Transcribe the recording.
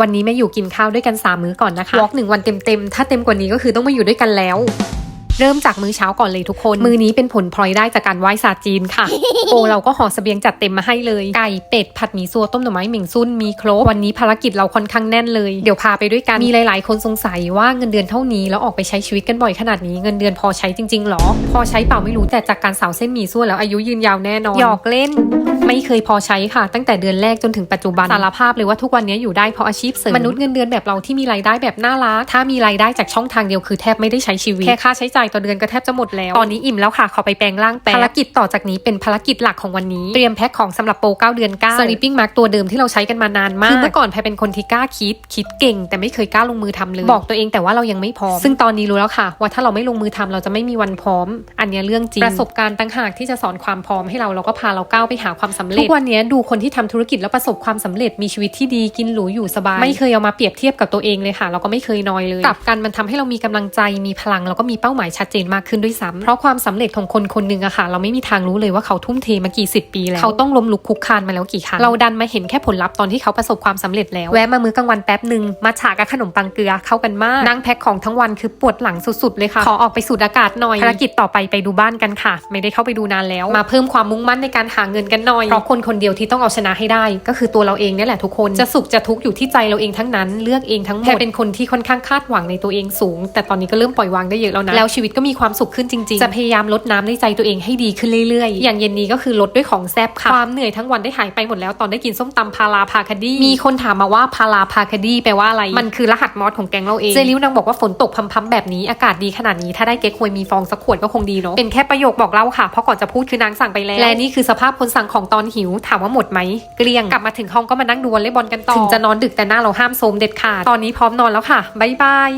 วันนี้แม่อยู่กินข้าวด้วยกันสามมื้อก่อนนะคะวอล์กหนึ่งวันเต็มๆ ถ้าเต็มกว่านี้ก็คือต้องมาอยู่ด้วยกันแล้ว เริ่มจากมื้อเช้าก่อนเลยทุกคน มื้อนี้เป็นผลพลอยได้จากการไหว้ศาสตร์จีนค่ะ โอเราก็ห่อเสบียงจัดเต็มมาให้เลย ไก่เป็ดผัดหมี่ซัวต้มหน่อไม้เหม่งซุ่นมีครบวันนี้ภารกิจเราค่อนข้างแน่นเลย เดี๋ยวพาไปด้วยกัน มีหลาย ๆ คนสงสัยว่าเงินเดือนเท่านี้แล้วออกไปใช้ชีวิตกันบ่อยขนาดนี้เงินเดือนพอใช้จริงๆหรอ พอใช้เปล่าไม่รู้แต่จากการสาวเส้นหมี่ซั่วแล้วอายุยืนยาวแน่นอนหยอกเล่น ไม่เคยพอใช้ค่ะ ตั้งแต่เดือนแรกจนถึงปัจจุบันสารภาพเลยว่าทุกวันนี้อยู่ได้เพราะอาชีพเสริมมนุษย์เงินเดือนแบบเราที่มีรายได้แบบน่ารักถ้ามีรายได้จากช่องทางเดียวคือแทบไม่ได้ใช้ชีวิตแค่ค่าใช้จ่ายต่อเดือนก็แทบจะหมดแล้ว ตอนนี้อิ่มแล้วค่ะ ขอไปแปลงร่างแป๊บภารกิจต่อจากนี้เป็นภารกิจหลักของวันนี้ เตรียมแพ็คของสำหรับโปร9เดือน9 Sleeping Mask ตัวเดิมที่เราใช้กันมานานมากคือเมื่อก่อนแพรเป็นคนที่กล้าคิด คิดเก่ง แต่ไม่เคยกล้าลงมือทำเลย บอกตัวเองแต่ว่าเรายังไม่พร้อม ซึ่งตอนนี้รู้แล้วค่ะ ว่าถ้าเราไม่ลงมือทำเราจะไม่มีวันพร้อม อันเนี้ยเรื่องจริง ประสบการณ์ต่างหากที่จะสอนความพร้อมให้เราแล้วก็พาเราก้าวไปหาความสำเร็จ ทุกวันเนี้ยดูคนที่ทำธุรกิจแล้วประสบความสำเร็จมีชีวิตที่ดีกินหรูอยู่สบาย ไม่เคยเอามาเปรียบเทียบกับตัวเองเลยค่ะ เราก็ไม่เคยนอยเลยกลับกันมันทำให้เรามีกำลังใจมีพลังแล้วก็มีเป้าหมายชัดเจนมากขึ้นด้วยซ้ำเพราะความสำเร็จของคนคนหนึ่งอะค่ะ เราไม่มีทางรู้เลยว่าเขาทุ่มเทมากี่สิบปีแล้ว เขาต้องล้มลุกคลุกคลานมาแล้วกี่ครั้ง เราดันมาเห็นแค่ผลลัพธ์ตอนที่เขาประสบความสำเร็จแล้ว แวะมามื้อกลางวันแป๊บหนึ่งมาฉากับขนมปังเกลือเข้ากันมาก นั่งแพ็คของทั้งวันคือปวดหลังสุดๆเลยค่ะ ขอออกไปสูดอากาศหน่อย ภารกิจต่อไปไปดูบ้านกันค่ะ ไม่ได้เข้าไปดูนานแล้ว มาเพิ่มความมุ่งมั่นในการหาเงินกันหน่อย เพราะคนคนเดียวที่ต้องเอาชนะให้ได้ ก็คือตัวเราเองเนี่ยแหละทุกคน จะสุขจะทุกข์อยู่ที่ใจเราเองทั้งนั้น เลือกเองทั้งหมดแพรเป็นคนที่ค่อนข้างคาดหวังในตัวเองสูง แต่ตอนนี้ก็เริ่มปล่อยวางได้เยอะแล้วนะแล้วชีวิตก็มีความสุขขึ้นจริงๆ จะพยายามลดน้ำในใจตัวเองให้ดีขึ้นเรื่อยๆ อย่างเย็นนี้ก็คือลดด้วยของแซ่บค่ะ ความเหนื่อยทั้งวันได้หายไปหมดแล้วตอนได้กินส้มตำพาราพาคดี มีคนถามมาว่าพาราพาคดีแปลว่าอะไร มันคือรหัสมอสของแกงเราเอง เจลิวนางบอกว่าฝนตกพัมๆแบบนี้อากาศดีขนาดนี้ถ้าได้เก๊กฮวยมีฟองสักขวดก็คงดีเนาะ เป็นแค่ประโยคบอกเล่าค่ะ เพราะก่อนจะพูดคือนางสั่งไปแล้ว และนี่คือสภาพคนสั่งของตอนหิวถามว่าหมดไหม เกลี้ยง กลับมาถึงห้องก็มานั่งดูวอลเลย์บอลกันต่อ ถึงจะนอนดึกแต่หน้าเราห้ามโซมเด็ดขาด ตอนนี้พร้อมนอนแล้วค่ะบ๊ายบาย